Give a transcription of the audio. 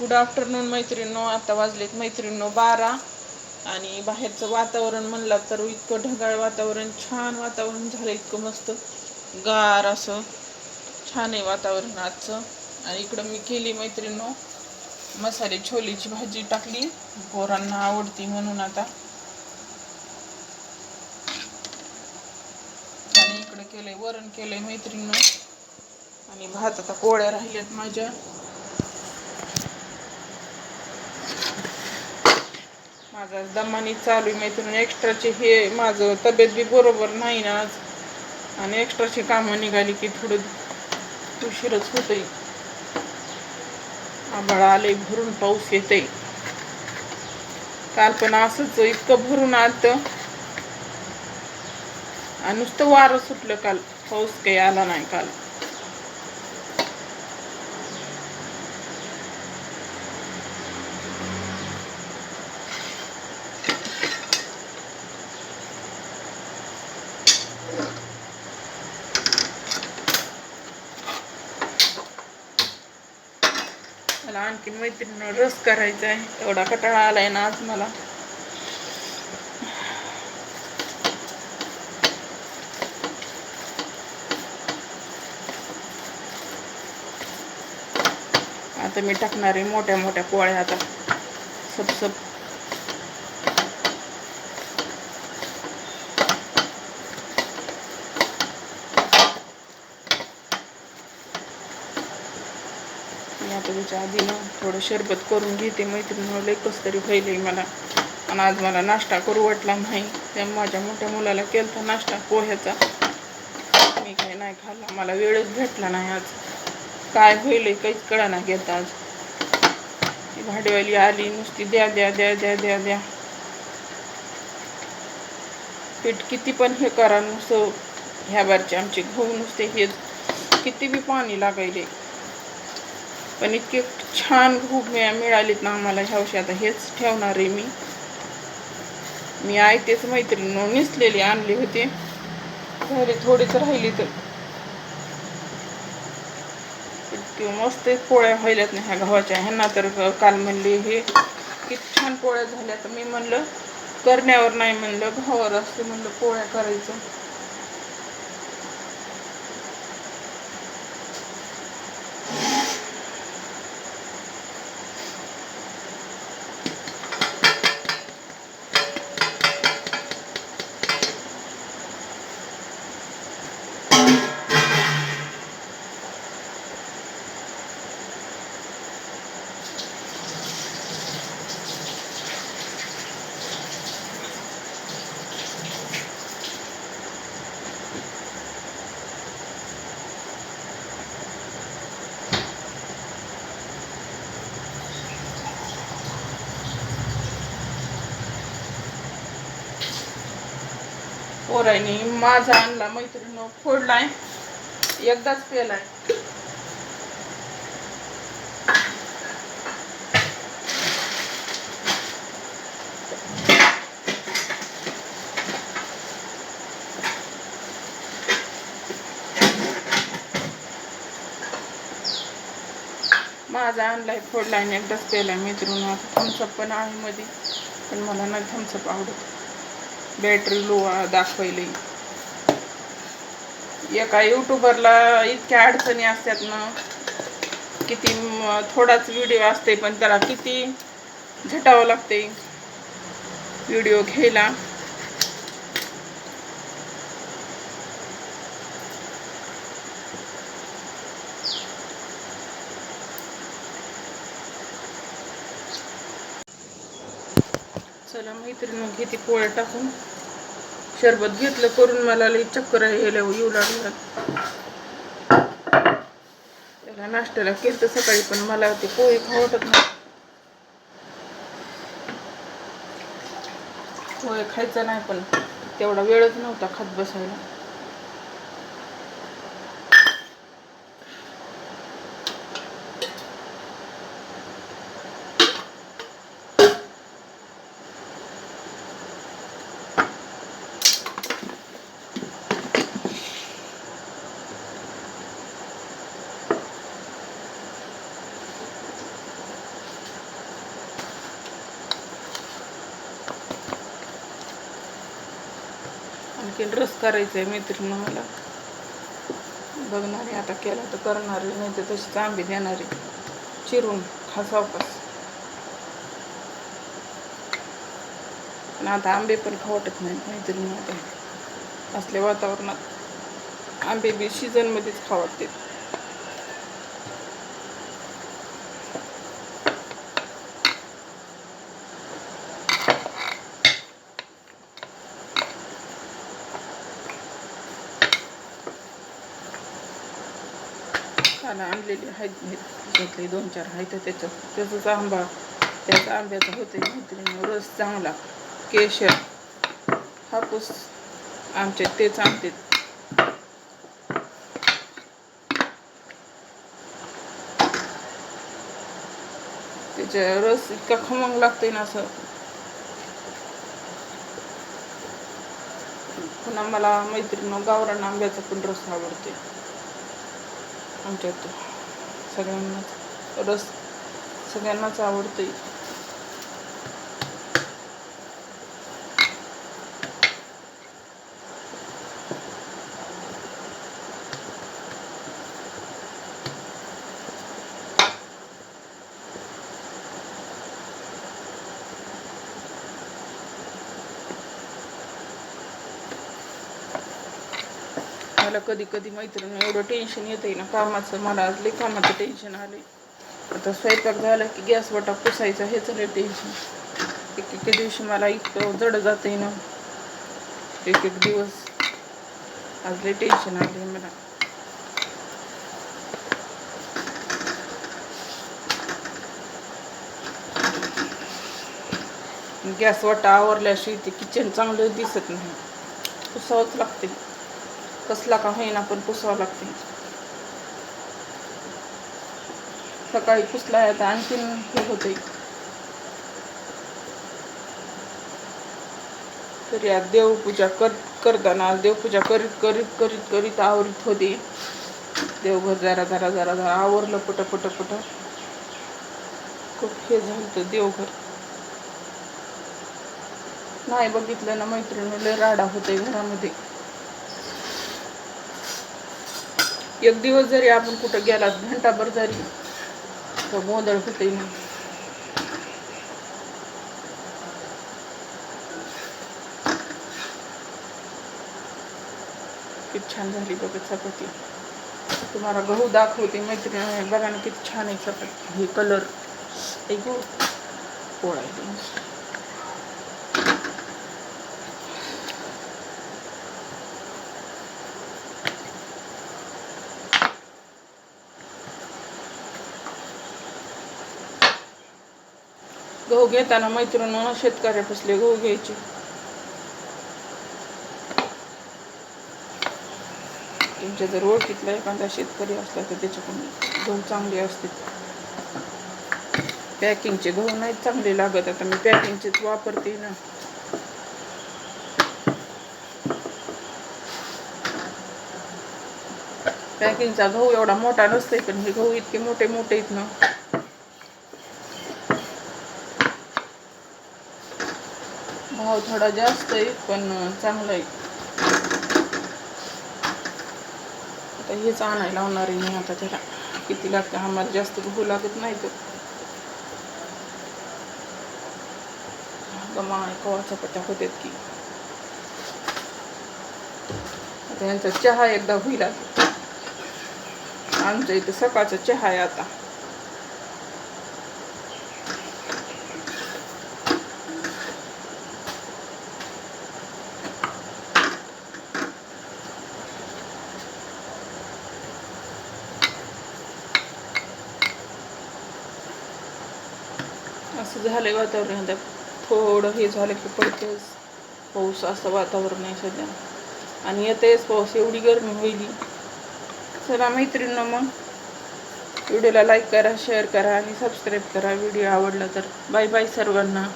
Good afternoon मैत्रिणीनो. आता वाजलेत मैत्रिणींनो बारा. आणि बाहेरचं वातावरण म्हणलं तर इतकं ढगाळ वातावरण छान वातावरण झालं इतकं मस्त गार असं. छान आहे वातावरण आजचं. आणि इकडं मी केली मैत्रिणींनो मसाले छोलेची भाजी टाकली. पोरांना आवडती म्हणून आता. आणि इकडे केलंय वरण केलंय मैत्रिणींनो. आणि भात आता पोळ्या राहिल्यात माझ्या. माझा दमानी चालू आहे. मैत्रिणी एक्स्ट्राचे हे माझं तब्येत बी बरोबर नाही ना आज. आणि एक्स्ट्राची कामं निघाली की थोडं उशीरच होतंय. आभाळ आलंय भरून पाऊस येतंय. काल पण असंच इतकं भरून आलत. आणि नुसतं वारं सुटलं काल. पाऊस काही आला नाही काल. मला आणखीन मैत्रिणीनं रस करायचा आहे. एवढा कटाळा आलाय ना आज मला. आता मी टाकणार आहे मोठ्या मोठ्या पोळ्या आता. सप सप आता त्याच्या आधी ना थोडं शरबत करून घेते. मैत्रिणीनं लई कस तरी व्हायलंय मला. आणि आज मला नाश्ता करू वाटला नाही. त्या माझ्या मोठ्या मुलाला केलता नाश्ता पोह्याचा. मी काही नाही खाल्ला. मला वेळच भेटला नाही आज. काय होईल काहीच कळा ना घेत आज. ती भाडीवाली आली. नुसती द्या द्या द्या द्या द्या द्या. पीठ किती पण हे करा. नुसतं ह्या बारचे आमचे गहू नुसते हे किती बी पाणी लागायले. पण इतके छान खूप मिळालीत ना आम्हाला ह्या वर्षी. आता हेच ठेवणार आहे मी. मी आहे तेच मैत्रिणी निसलेली आणली होती. झाले थोडीच राहिली तर. इतके मस्त पोळ्या व्हायल्यात ना ह्या गव्हाच्या. ह्यांना तर काल म्हणले हे किती छान पोळ्या झाल्या. तर मी म्हणलं करण्यावर नाही म्हणलं भावावर असते म्हणलं पोळ्या करायचं. पोरांनी माझा आणला मैत्रिणी फोडलाय. एकदाच पेलाय. माझा आणलाय फोडलाय आणि एकदाच पेलाय. मैत्रिणी आता थम्सअप पण आहे मध्ये पण मला नाही थम्सअप आवडत. बॅटरी लो दाखवली. एका युट्यूबरला इतक्या अडचणी असतात ना किती थोडाच व्हिडिओ असते पण त्याला किती झटावं लागते व्हिडिओ घ्यायला. चला मैत्रिणी घेते पोळ्या टाकून. शरबत घेतलं करून मला लई चक्कर यायला येऊ लागलं. त्याला नाश्त्याला केलं सकाळी पण मला ते पोहे खाऊ नाही. पोहे खायचा नाही पण तेवढा वेळच नव्हता खात बसायला. आणखीन रस करायचा आहे मैत्रिणी मला बघणारे आता केला तर करणारे नाही तर तशीच आंबे देणारे. चिरून खासावकास पण आता आंबे पण खाऊ वाटत नाही मैत्रीण आता असल्या वातावरणात आंबे बी सीझनमध्येच खाऊ वाटते काल आणलेले आहेत. घेतले दोन चार आहेत. त्याचं त्याचाच आंबा त्याचा आंब्याचा होते मैत्रिणी. रस चांगला. केशर. हापूस. आमचे तेच आणते त्याच्या रस इतका खमंग लागतोय ना असं. पुन्हा मला मैत्रिणी गावरान आंब्याचा पण रस आवडते आमच्यात सगळ्यांनाच. रस सगळ्यांनाच आवडते मला कधी कधी मैत्रिणी एवढं टेन्शन येतंय ना कामाचं मला आज लई कामाचं टेन्शन आले आता स्वयंपाक झाला की गॅस वाटा पुसायचा हेच नाही टेन्शन एक एक दिवशी मला इतकं जड जाते ना. एक एक दिवस आज लई टेन्शन आले मला. गॅस वाटा आवरल्याशिवाय ते किचन चांगलं दिसत नाही. पुसावंच लागते कसला का होईना पण पुसावं लागते. सकाळी पुसला आहे आता आणखीन हे होते तर या देवपूजा कर करताना देवपूजा करीत करीत करीत करीत आवरीत होते. देवघर जरा जरा जरा जरा आवरलं पट पट पट खूप हे झालं देवघर. नाही बघितलं ना मैत्रिणी लय राडा होते घरामध्ये. एक दिवस जरी आपण कुठं गेला घंटाभर जरी तर गोंधळ होते किती छान झाली बघा चपाती. तुम्हाला गहू दाखवते मैत्रिणी बघा ना किती छान आहे चपाती. हे कलर एक गहू घेताना मैत्रिणी शेतकऱ्यापासले गहू घ्यायचे. तुमच्या जर ओळखीतला एखादा शेतकरी असला तर त्याच्याकडून गहू चांगले असते पॅकिंगचे गहू नाही चांगले लागत आता मी पॅकिंगचेच वापरते ना. पॅकिंगचा गहू एवढा मोठा नसतोय पण हे गहू इतके मोठे मोठे आहेत ना. भाव थोडा जास्त आहे पण चांगला आहे. आता हेच आणायला लावणार आहे मी आता त्याला. किती लागतं? आम्हाला जास्त गहू लागत नाही तर. गमा कवा चपात्या होतात की. आता यांचा चहा एकदा होईल आमच्या इथं सकाळचा चहा आहे आता. असं झालं आहे वातावरण आता. थोडं हे झालं की पडतेच पाऊस असं वातावरण आहे सध्या. आणि येतेच पाऊस एवढी गरमी होईल चला मैत्रिणीनं मग. व्हिडिओला लाईक करा शेअर करा आणि सबस्क्राईब करा. व्हिडिओ आवडला तर बाय बाय सर्वांना.